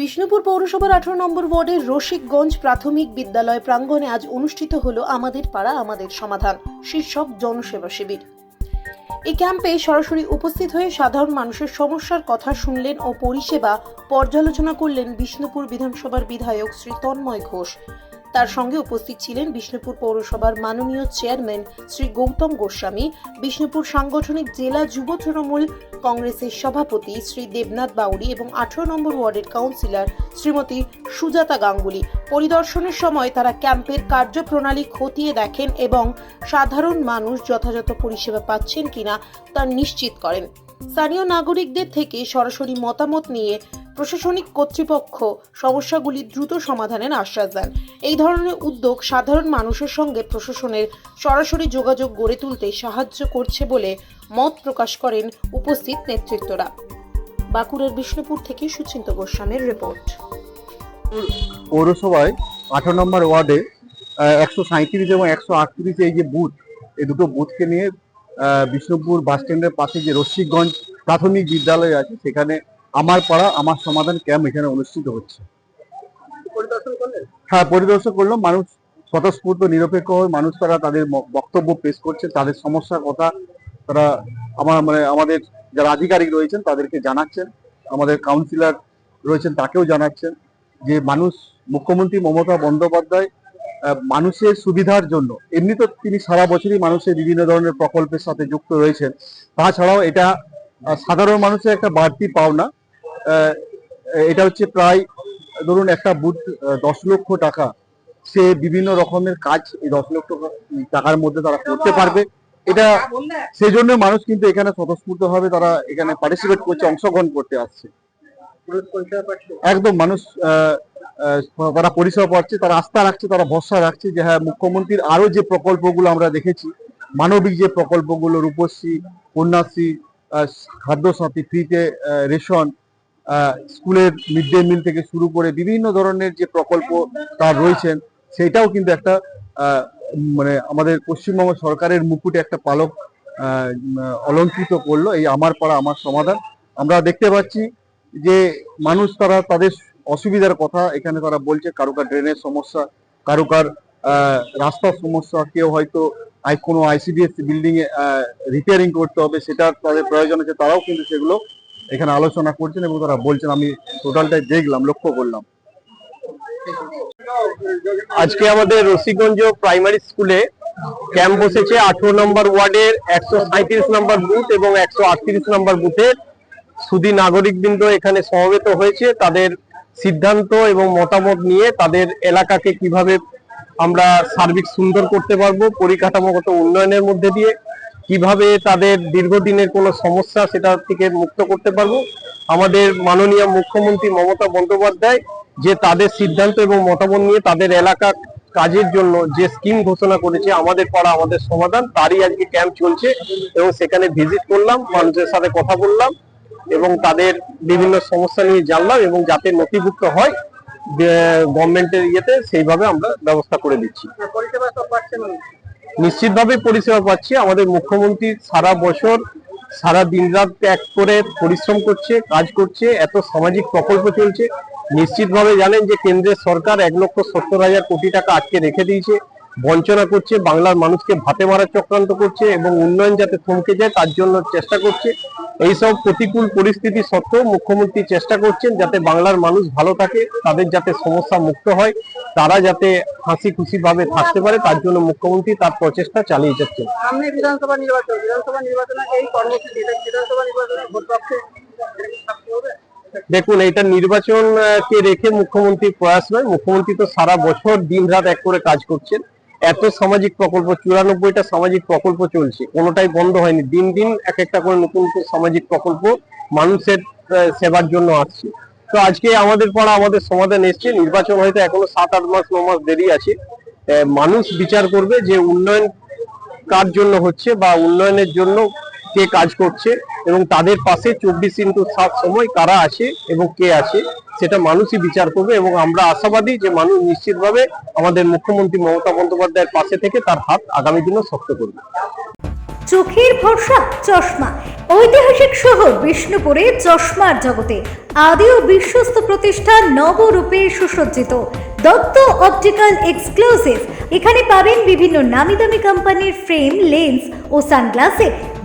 বিষ্ণুপুর পৌরসভার আঠারো নম্বর ওয়ার্ডের রসিকগঞ্জ প্রাথমিক বিদ্যালয় প্রাঙ্গণে আজ অনুষ্ঠিত হল আমাদের পাড়া, আমাদের সমাধান, শীর্ষক জনসেবা শিবির। এই ক্যাম্পে সরাসরি উপস্থিত হয়ে সাধারণ মানুষের সমস্যার কথা শুনলেন ও পরিষেবা পর্যালোচনা করলেন বিষ্ণুপুর বিধানসভার বিধায়ক শ্রী তন্ময় ঘোষ। তার সঙ্গে উপস্থিত ছিলেন বিষ্ণুপুর পৌরসভার মাননীয় চেয়ারম্যান শ্রী গৌতম গোস্বামী, বিষ্ণুপুর সাংগঠনিক জেলা যুব তৃণমূল কংগ্রেসের সভাপতি শ্রী দেবনাথ বাউরি এবং আঠারো নম্বর ওয়ার্ডের কাউন্সিলর শ্রীমতী সুজাতা গাঙ্গুলি। পরিদর্শনের সময় তারা ক্যাম্পের কার্যপ্রণালী খতিয়ে দেখেন এবং সাধারণ মানুষ যথাযথ পরিষেবা পাচ্ছেন কিনা তা নিশ্চিত করেন। স্থানীয় নাগরিকদের থেকে সরাসরি মতামত নিয়ে প্রশাসনিক কর্তৃপক্ষ সমস্যাগুলি দ্রুত সমাধানের আশ্বাস দেন। এই ধরনের উদ্যোগ সাধারণ মানুষের সঙ্গে প্রশাসনের সরাসরি যোগাযোগ গড়ে তুলতে সাহায্য করছে বলে মত প্রকাশ করেন উপস্থিত নেতৃত্বরা। বাঁকুড়ার বিষ্ণুপুর থেকে সুচিন্ত গোস্বামীর রিপোর্ট। পৌরসভায় আঠারো নম্বর ওয়ার্ডে একশো সাঁত্রিশ এবং একশো আটত্রিশ এই যে বুথ, এই দুটো বুথকে নিয়ে বিষ্ণুপুর বাস স্ট্যান্ডের পাশে যে রশ্মিগঞ্জ প্রাথমিক বিদ্যালয় আছে, সেখানে আমার পাড়া, আমার সমাধান ক্যাম্প এখানে অনুষ্ঠিত হচ্ছে। হ্যাঁ পরিদর্শন করলাম মানুষ স্বতঃস্ফূর্ত, নিরপেক্ষ হয়ে মানুষ তারা তাদের বক্তব্য পেশ করছে, তাদের সমস্যার কথা তারা আমার মানে আমাদের যারা আধিকারিক রয়েছেন তাদেরকে জানাচ্ছেন। আমাদের কাউন্সিলর রয়েছেন তাকেও জানাচ্ছেন যে মানুষ, মুখ্যমন্ত্রী মমতা বন্দ্যোপাধ্যায় মানুষের সুবিধার জন্য, এমনি তো তিনি সারা বছরই মানুষের বিভিন্ন ধরনের প্রকল্পের সাথে যুক্ত রয়েছেন। তাছাড়াও এটা সাধারণ মানুষের একটা বাড়তি পাওনা। এটা হচ্ছে প্রায়, ধরুন একটা বুথ দশ লক্ষ টাকা। সে বিভিন্ন রকমের কাজ এই দশ লক্ষ টাকার মধ্যে তারা করতে পারবে। এটা সেই জন্য মানুষ কিন্তু এখানে স্বতঃস্ফূর্ত ভাবে তারা এখানে পার্টিসিপেট করছে, অংশগ্রহণ করতে আসছে। একদম মানুষ তারা পরিষেবা পাচ্ছে, তারা আস্থা রাখছে, তারা ভরসা রাখছে যে হ্যাঁ মুখ্যমন্ত্রীর আরও যে প্রকল্পগুলো আমরা দেখেছি, মানবিক যে প্রকল্পগুলো, রূপশ্রী, কন্যাশ্রী খাদ্যসাথী, ফ্রিতে রেশন স্কুলের মিড ডে মিল থেকে শুরু করে বিভিন্ন ধরনের যে প্রকল্প তার রয়েছেন, সেটাও কিন্তু একটা মানে আমাদের পশ্চিমবঙ্গ সরকারের মুকুটে একটা পালক অলঙ্কৃত করল। এই আমার পাড়া, আমার সমাধান। আমরা দেখতে পাচ্ছি যে মানুষ তারা তাদের অসুবিধার কথা এখানে তারা বলছে কারুকার ড্রেনের সমস্যা কারুকার রাস্তার সমস্যা, কেউ হয়তো কোনো আইসিডিএস বিল্ডিং এ রিপেয়ারিং করতে হবে সেটা তাদের প্রয়োজন আছে, তারাও কিন্তু সেগুলো এখানে আলোচনা করছেন এবং তারা বলছেন, আমি টোটালটাই দেখলাম, লক্ষ্য করলাম। আজকে আমাদের রসিগঞ্জ প্রাইমারি স্কুলে ক্যাম্প বসেছে আঠারো নম্বর ওয়ার্ডের একশো সাঁত্রিশ নম্বর বুথ এবং একশো আটত্রিশ নম্বর বুথের সুদী নাগরিকবৃন্দ এখানে সমবেত হয়েছে। তাদের সিদ্ধান্ত এবং মতামত নিয়ে তাদের এলাকাকে কীভাবে আমরা সার্বিক সুন্দর করতে পারব, পরিকাঠামোগত উন্নয়নের মধ্যে দিয়ে কীভাবে তাদের দীর্ঘদিনের কোনো সমস্যা সেটা থেকে মুক্ত করতে পারব? আমাদের মাননীয় মুখ্যমন্ত্রী মমতা বন্দ্যোপাধ্যায় যে তাদের সিদ্ধান্ত এবং মতামত নিয়ে তাদের এলাকা কাজের জন্য যে স্কিম ঘোষণা করেছে, আমাদের পাড়া, আমাদের সমাধান, তারই আজকে ক্যাম্প চলছে এবং সেখানে ভিজিট করলাম মানুষের সাথে কথা বললাম এবং তাদের বিভিন্ন সমস্যা নিয়ে জানলাম এবং যাতে নথিভুক্ত হয় গভর্নমেন্টের ইয়েতে সেইভাবে আমরা ব্যবস্থা করে দিচ্ছি। নিশ্চিতভাবে পরিষেবা পাচ্ছি। আমাদের মুখ্যমন্ত্রী সারা বছর, সারা দিন রাত ত্যাগ করে পরিশ্রম করছে, কাজ করছে, এত সামাজিক প্রকল্প চলছে। নিশ্চিতভাবে জানেন যে কেন্দ্রের সরকার এক লক্ষ সত্তর হাজার কোটি টাকা আটকে রেখে দিয়েছে, বঞ্চনা করছে, বাংলার মানুষকে ভাতে মারার চক্রান্ত করছে এবং উন্নয়ন যাতে থমকে যায় তার জন্য চেষ্টা করছে। এইসব প্রতিকূল পরিস্থিতি সত্ত্বেও মুখ্যমন্ত্রী চেষ্টা করছেন যাতে বাংলার মানুষ ভালো থাকে তাদের যাতে সমস্যা মুক্ত হয় তারা যাতে হাসি খুশি ভাবে থাকতে পারে তার জন্য মুখ্যমন্ত্রী তার প্রচেষ্টা চালিয়ে যাচ্ছেন। সামনে বিধানসভা নির্বাচন বিধানসভা নির্বাচনে এই কর্মসূচি বিধানসভা নির্বাচনে ভোট পাচ্ছে দেখুন এটা নির্বাচন আহ, কে রেখে মুখ্যমন্ত্রী প্রয়াস নয় মুখ্যমন্ত্রী তো সারা বছর দিন রাত এক করে কাজ করছেন। এত সামাজিক প্রকল্প, চুরানব্বইটা সামাজিক প্রকল্প চলছে, কোনোটাই বন্ধ হয়নি। দিন দিন এক একটা করে নতুন নতুন সামাজিক প্রকল্প মানুষের সেবার জন্য আসছে। তো আজকে আমাদের পাড়া আমাদের সমাধান এসছে, নির্বাচন হয়তো এখনও সাত আট মাস, ন মাস দেরি আছে। মানুষ বিচার করবে যে উন্নয়ন কার জন্য হচ্ছে বা উন্নয়নের জন্য কে কাজ করছে এবং তাদের পাশে চব্বিশ ইন্টু সাত সময় কারা আছে এবং কে আছে, সেটা মানুষই বিচার করবে এবং আমরা আশাবাদী যে মানুষ নিশ্চিতভাবে আমাদের মুখ্যমন্ত্রী মমতা বন্দ্যোপাধ্যায়ের পাশে থেকে তার হাত আগামী দিনেও শক্ত করবে। চোখের ভরসা, চশমা। ঐতিহাসিক শহর বিষ্ণুপুরে চশমার জগতে আদি ও বিশ্বস্ত প্রতিষ্ঠান নবরূপে সুসজ্জিত। Dutta optical exclusive. এখানে পাবেন বিভিন্ন নামি দামি কোম্পানির ফ্রেম, লেন্স ও সানগ্লাসের